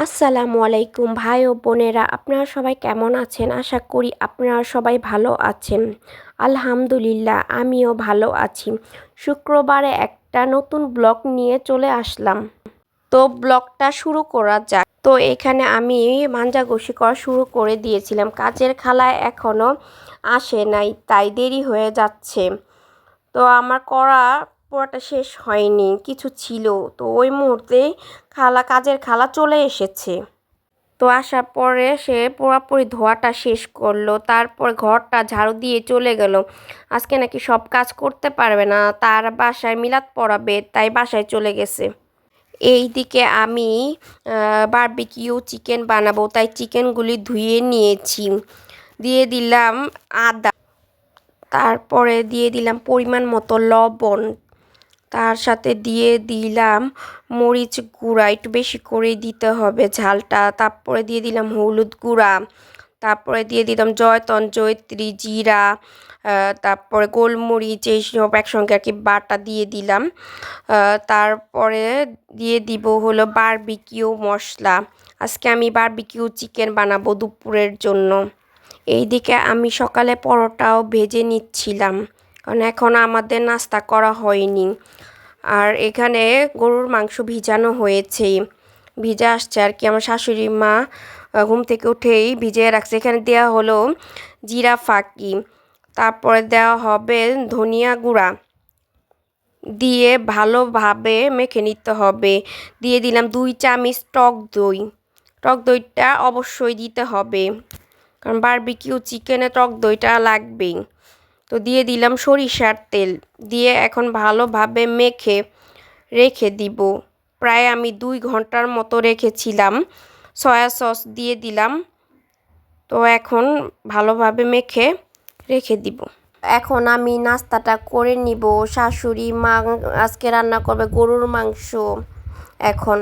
আসসালামু আলাইকুম ভাই ও বোনেরা, আপনারা সবাই কেমন আছেন? আশা করি আপনারা সবাই ভালো আছেন। আলহামদুলিল্লাহ, আমিও ভালো আছি। শুক্রবারে একটা নতুন ব্লগ নিয়ে চলে আসলাম। তো ব্লগটা শুরু করা যাক। তো এখানে আমি মাঞ্জা ঘষি করা শুরু করে দিয়েছিলাম। কাজের খালায় এখনও আসে নাই, তাই দেরি হয়ে যাচ্ছে। তো আমার করা পড়াটা শেষ হয়নি, কিছু ছিল। তো ওই মুহূর্তে খালা, কাজের খালা চলে এসেছে। তো আসার পরে সে পুরোপুরি ধোয়াটা শেষ করল, তারপর ঘরটা ঝাড়ু দিয়ে চলে গেল। আজকে নাকি সব কাজ করতে পারবে না, তার বাসায় মিলাদ পড়াবে, তাই বাসায় চলে গেছে। এই দিকে আমি বারবিকিউ চিকেন বানাবো, তাই চিকেনগুলি ধুয়ে নিয়েছি। দিয়ে দিলাম আদা, তারপরে দিয়ে দিলাম পরিমাণ মতো লবণ। তার সাথে দিয়ে দিলাম মরিচ গুঁড়া, একটু বেশি করে দিতে হবে ঝালটা। তারপরে দিয়ে দিলাম হলুদ গুঁড়া, তারপরে দিয়ে দিলাম জয়তন, জয়ত্রী, জিরা তারপরে গোলমরিচ এইসব একসঙ্গে আর কি বাটা দিয়ে দিলাম। তারপরে দিয়ে দিব হলো বারবিকিউ মশলা। আজকে আমি বারবিকিউ চিকেন বানাবো দুপুরের জন্য। এইদিকে আমি সকালে পরোটাও ভেজে নিচ্ছিলাম। কারণ এখন আমাদের নাস্তা করা হয়নি। আর এখানে গরুর মাংস ভিজানো হয়েছে। ভিজে আসছে আর কি। আমার শাশুড়ি মা ঘুম থেকে উঠেই ভিজিয়ে রাখছে। এখানে দেওয়া হলো জিরা ফাঁকি, তারপরে দেওয়া হবে ধনিয়া গুঁড়া। দিয়ে ভালোভাবে মেখে নিতে হবে। দিয়ে দিলাম দুই চামচ টক দই। টক দইটা অবশ্যই দিতে হবে। কারণ বারবিকিউ চিকেনে টক দইটা লাগবেই। তো দিয়ে দিলাম সরিষার তেল। দিয়ে এখন ভালোভাবে মেখে রেখে দিব। প্রায় আমি দুই ঘণ্টার মতো রেখেছিলাম। সয়া সস দিয়ে দিলাম। তো এখন ভালোভাবে মেখে রেখে দিব। এখন আমি নাস্তাটা করে নিব। শাশুড়ি মা আজকে রান্না করবে গরুর মাংস। এখন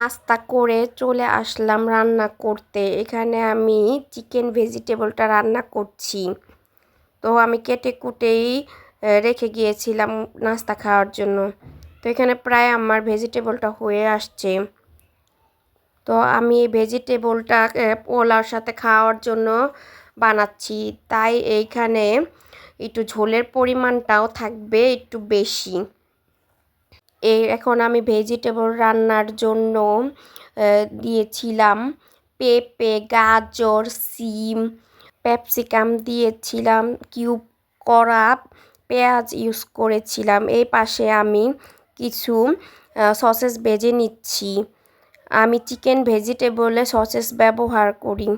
নাস্তা করে চলে আসলাম রান্না করতে। এখানে আমি চিকেন ভেজিটেবলটা রান্না করছি। তো আমি কেটে কুটেই রেখে গিয়েছিলাম নাস্তা খাওয়ার জন্য। তো এখানে প্রায় আমার ভেজিটেবলটা হয়ে আসছে। তো আমি এই ভেজিটেবলটা পোলার সাথে খাওয়ার জন্য বানাচ্ছি। তাই এইখানে একটু ঝোলের পরিমাণটাও থাকবে একটু বেশি। এই এখন আমি ভেজিটেবল রান্নার জন্য দিয়েছিলাম পেঁপে, গাজর, সিম ক্যাপসিকাম দিয়েছিলাম, কিউব করা পেঁয়াজ ইউজ করেছিলাম। এই পাশে আমি কিছু সসেস ভেজে নিচ্ছি। আমি চিকেন ভেজিটেবলে সসেস ব্যবহার করি।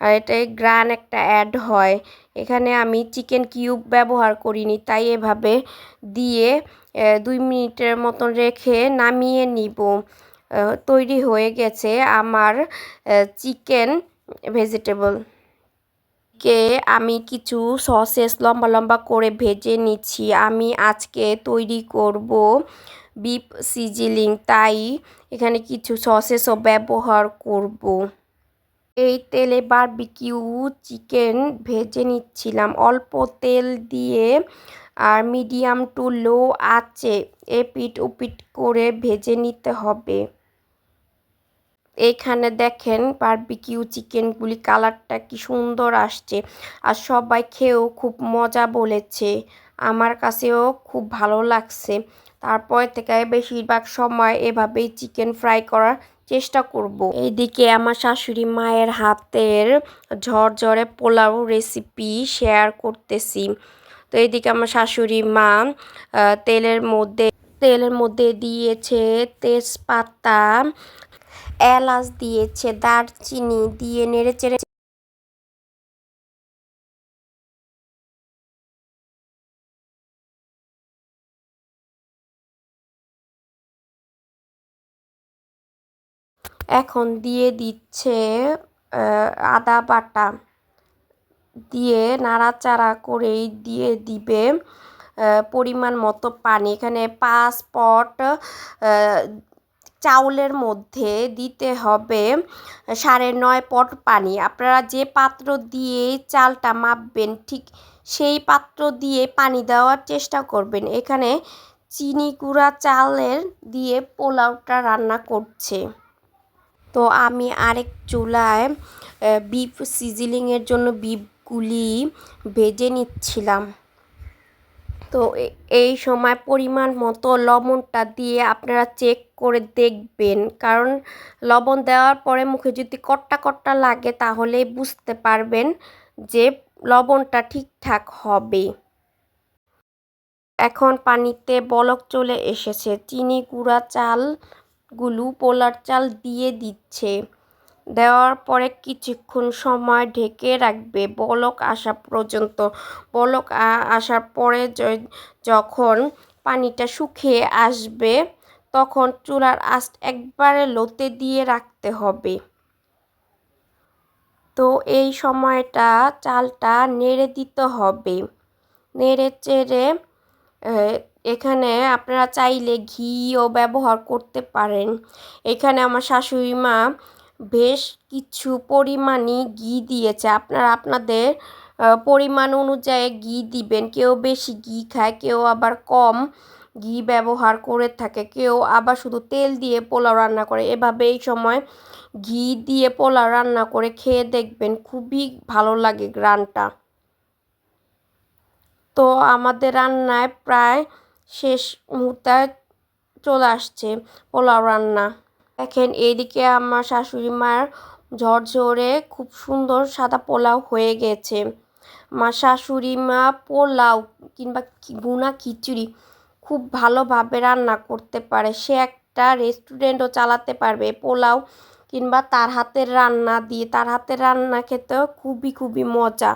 আর এটাই গ্রান একটা অ্যাড হয়। এখানে আমি চিকেন কিউব ব্যবহার করিনি, তাই এভাবে দিয়ে দুই মিনিটের মতন রেখে নামিয়ে নিব। তৈরি হয়ে গেছে আমার চিকেন ভেজিটেবল। কে আমি কিছু সসেস লম্বা লম্বা করে ভেজে নিচ্ছি। আমি আজকে তৈরি করব বিফ সিজিলিং। তাই এখানে কিছু সসেসও ব্যবহার করব। এই তেলে বারবিকিউ চিকেন ভেজে নিচ্ছিলাম। অল্প তেল দিয়ে আর মিডিয়াম টু লো আছে এপিট উপিট করে ভেজে নিতে হবে। এইখানে দেখেন বারবিকিউ চিকেনগুলি কালারটা কি সুন্দর আসছে। আর সবাই খেয়েও খুব মজা বলেছে। আমার কাছেও খুব ভালো লাগছে। তারপর থেকে বেশিরভাগ সময় এভাবেই চিকেন ফ্রাই করার চেষ্টা করব। এইদিকে আমার শাশুড়ি মায়ের হাতের ঝরঝরে পোলাও রেসিপি শেয়ার করতেছি। তো এইদিকে আমার শাশুড়ি মা তেলের মধ্যে তেলের মধ্যে দিয়েছে তেজপাতা এলাচ দিয়েছে, দারচিনি দিয়ে নেড়ে চেড়ে এখন দিয়ে দিচ্ছে আদা বাটা। দিয়ে নাড়াচাড়া করেই দিয়ে দিবে পরিমাণ মতো পানি। এখানে পাঁচ পট চাউলের মধ্যে দিতে হবে সাড়ে নয় পট পানি। আপনারা যে পাত্র দিয়ে চালটা মাপবেন, ঠিক সেই পাত্র দিয়ে পানি দেওয়ার চেষ্টা করবেন। এখানে চিনি গুঁড়া চালের দিয়ে পোলাওটা রান্না করছে। তো আমি আরেক চুলায় বিফ সিজিলিংয়ের জন্য বিফগুলি ভেজে নিচ্ছিলাম। তো এই সময় পরিমাণ মতো লবণটা দিয়ে আপনারা চেক করে দেখবেন। কারণ লবণ দেওয়ার পরে মুখে যদি কট্টা কট্টা লাগে তাহলে বুঝতে পারবেন যে লবণটা ঠিকঠাক হবে। এখন পানিতে বলক চলে এসেছে। চিনি, গুঁড়া চালগুলো পোলার চাল দিয়ে দিচ্ছে। দেওয়ার পরে কিছুক্ষণ সময় ঢেকে রাখবে। বলক আসা পর্যন্ত। বলক আসার পরে যখন পানিটা শুকিয়ে আসবে, তখন চুলার আঁচ একবারে লোতে দিয়ে রাখতে হবে। তো এই সময়টা চালটা নেড়ে দিতে হবে। নেড়ে চেড়ে এখানে আপনারা চাইলে ঘিও ব্যবহার করতে পারেন। এখানে আমার শাশুড়ি মা বেশ কিছু পরিমাণই ঘি দিয়েছে। আপনারা আপনাদের পরিমাণ অনুযায়ী ঘি দিবেন। কেউ বেশি ঘি খায়, কেউ আবার কম ঘি ব্যবহার করে থাকে। কেউ আবার শুধু তেল দিয়ে পোলাও রান্না করে। এভাবে এই সময় ঘি দিয়ে পোলাও রান্না করে খেয়ে দেখবেন। খুবই ভালো লাগে গ্রানটা। তো আমাদের রান্নায় প্রায় শেষ মুহূর্তে চলে আসছে পোলাও রান্না। দেখেন, এইদিকে আমার শাশুড়ি মার ঝরঝরে খুব সুন্দর সাদা পোলাও হয়ে গেছে। আমার শাশুড়ি মা পোলাও কিংবা গুনা খিচুড়ি খুব ভালোভাবে রান্না করতে পারে। সে একটা রেস্টুরেন্টও চালাতে পারবে পোলাও কিংবা তার হাতের রান্না দিয়ে। তার হাতের রান্না খেতেও খুবই খুবই মজা।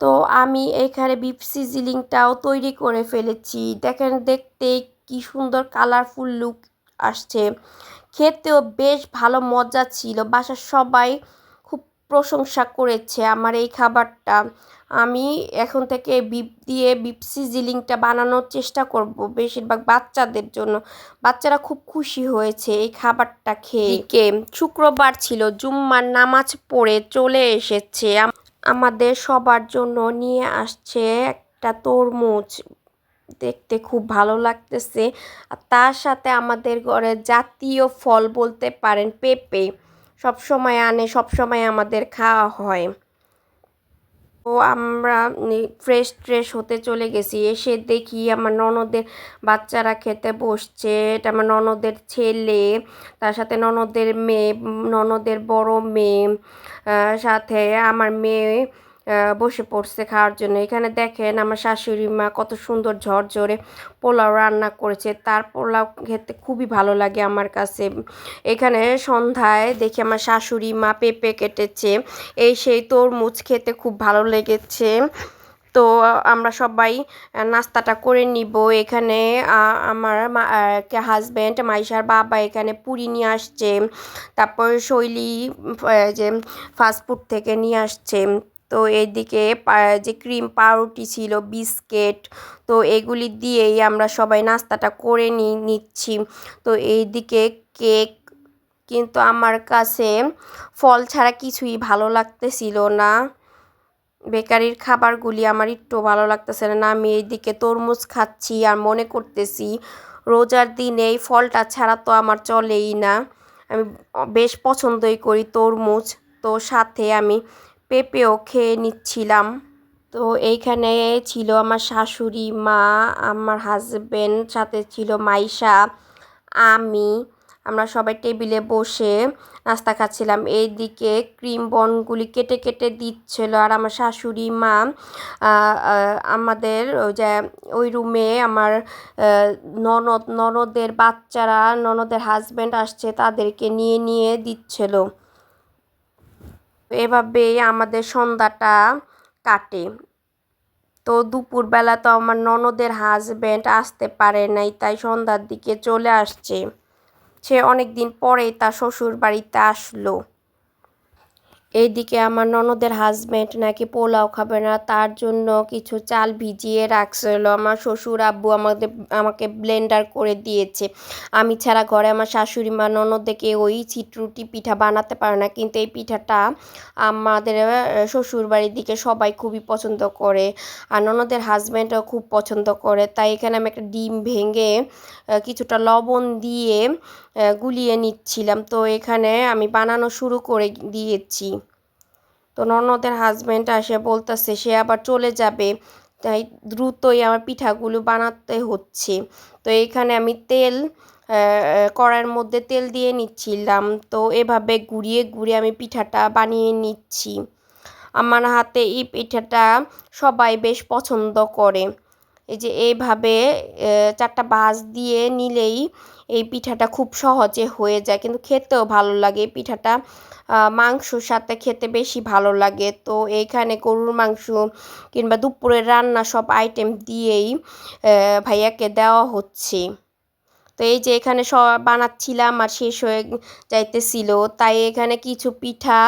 তো আমি এখানে বিফ সিজিলিংটাও তৈরি করে ফেলেছি। দেখেন, দেখতে কি সুন্দর কালারফুল লুক আসছে। খেতেও বেশ ভালো মজা ছিল। বাসার সবাই খুব প্রশংসা করেছে আমার এই খাবারটা। আমি এখন থেকে বিপ দিয়ে বিপ সিজিলিংটা বানানোর চেষ্টা করব বেশিরভাগ বাচ্চাদের জন্য। বাচ্চারা খুব খুশি হয়েছে এই খাবারটা খেয়ে। শুক্রবার ছিল, জুম্মার নামাজ পড়ে চলে এসেছে। আমাদের সবার জন্য নিয়ে আসছে একটা তরমুজ। দেখতে খুব ভালো লাগতেছে। তার সাথে আমাদের ঘরে জাতীয় ফল বলতে পারেন পেঁপে, সব সময় আনে, সব সময় আমাদের খাওয়া হয়। তো আমরা ফ্রেশ ট্রেশ হতে চলে গেছি। এসে দেখি আমার ননদের বাচ্চারা খেতে বসছে। এটা আমার ননদের ছেলে, তার সাথে ননদের মেয়ে, ননদের বড় মেয়ে সাথে আমার মেয়ে বসে পড়ছে খাওয়ার জন্য। এখানে দেখেন আমার শাশুড়ি মা কত সুন্দর ঝরঝরে পোলাও রান্না করেছে। তার পোলাও খেতে খুবই ভালো লাগে আমার কাছে। এখানে সন্ধ্যায় দেখি আমার শাশুড়ি মা পেঁপে কেটেছে। এই সেই তরমুজ খেতে খুব ভালো লেগেছে। তো আমরা সবাই নাস্তাটা করে নিব। এখানে আমার হাজব্যান্ড মাইশার বাবা এখানে পুরি নিয়ে আসছে। তারপর শৈলী যে ফাস্টফুড থেকে নিয়ে আসছে। তো এইদিকে যে ক্রিম পাউরুটি ছিল, বিস্কেট, তো এগুলি দিয়েই আমরা সবাই নাস্তাটা করে নিচ্ছি। তো এইদিকে কেক, কিন্তু আমার কাছে ফল ছাড়া কিছুই ভালো লাগতেছিল না। বেকারির খাবারগুলি আমার একটু ভালো লাগতেছে না। আমি এইদিকে তরমুজ খাচ্ছি আর মনে করতেছি রোজার দিনে এই ফলটা ছাড়া তো আমার চলেই না। আমি বেশ পছন্দই করি তরমুজ। তো সাথে আমি পেঁপেও খেয়ে নিচ্ছিলাম। তো এইখানে ছিল আমার শাশুড়ি, মা, আমার হাজব্যান্ড সাথে ছিল মাইশা, আমি। আমরা সবাই টেবিলে বসে নাস্তা খাচ্ছিলাম। এইদিকে ক্রিম বনগুলি কেটে কেটে দিচ্ছিল আর আমার শাশুড়ি, মা আমাদের ওই যে, ওই রুমে আমার ননদ, ননদের বাচ্চারা, ননদের হাজব্যান্ড আসছে তাদেরকে নিয়ে নিয়ে দিচ্ছিল। এভাবেই আমাদের সন্ধ্যাটা কাটে। তো দুপুরবেলা তো আমার ননদের হাজব্যান্ড আসতে পারে নাই, তাই সন্ধ্যার দিকে চলে আসছে। সে অনেক দিন পরেই তার শ্বশুর বাড়িতে আসলো। এইদিকে আমার ননদের হাজব্যান্ড নাকি পোলাও খাবে না, তার জন্য কিছু চাল ভিজিয়ে রাখছিল আমার শ্বশুর আব্বু আমাদের, আমাকে ব্লেন্ডার করে দিয়েছে। আমি ছাড়া ঘরে আমার শাশুড়ি মা ননদকে ওই চিটরুটি পিঠা বানাতে পারে না। কিন্তু এই পিঠাটা আমাদের শ্বশুর বাড়ির দিকে সবাই খুবই পছন্দ করে আর ননদের হাজব্যান্ডও খুব পছন্দ করে। তাই এখানে আমি একটা ডিম ভেঙে কিছুটা লবণ দিয়ে গুলিয়ে নিচ্ছিলাম। তো এখানে আমি বানানো শুরু করে দিয়েছি। তো ননদের হাজব্যান্ড আসে বলতেছে, সে আবার চলে যাবে, তাই দ্রুতই আমার পিঠাগুলো বানাতে হচ্ছে। তো এখানে আমি তেল কড়ার মধ্যে তেল দিয়ে নিচ্ছিলাম। তো এভাবে ঘুরিয়ে ঘুরিয়ে আমি পিঠাটা বানিয়ে নিচ্ছি। আমার হাতে এই পিঠাটা সবাই বেশ পছন্দ করে। এই যে এইভাবে চারটা বাস দিয়ে নিলেই এই পিঠাটা খুব সহজে হয়ে যায়, কিন্তু খেতেও ভালো লাগে। পিঠাটা মাংসর সাথে খেতে বেশি ভালো লাগে। তো এইখানে গরুর মাংস কিংবা দুপুরের রান্না সব আইটেম দিয়েই ভাইয়াকে দেওয়া হচ্ছে। তো এই যে এখানে সব বানাচ্ছিলাম আর শেষ হয়ে যাইতেছিল। তাই এখানে কিছু পিঠা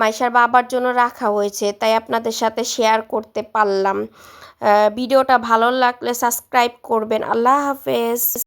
মাইশার বাবার জন্য রাখা হয়েছে, তাই আপনাদের সাথে শেয়ার করতে পারলাম। ভিডিওটা ভালো লাগলে সাবস্ক্রাইব করবেন। আল্লাহ হাফেজ।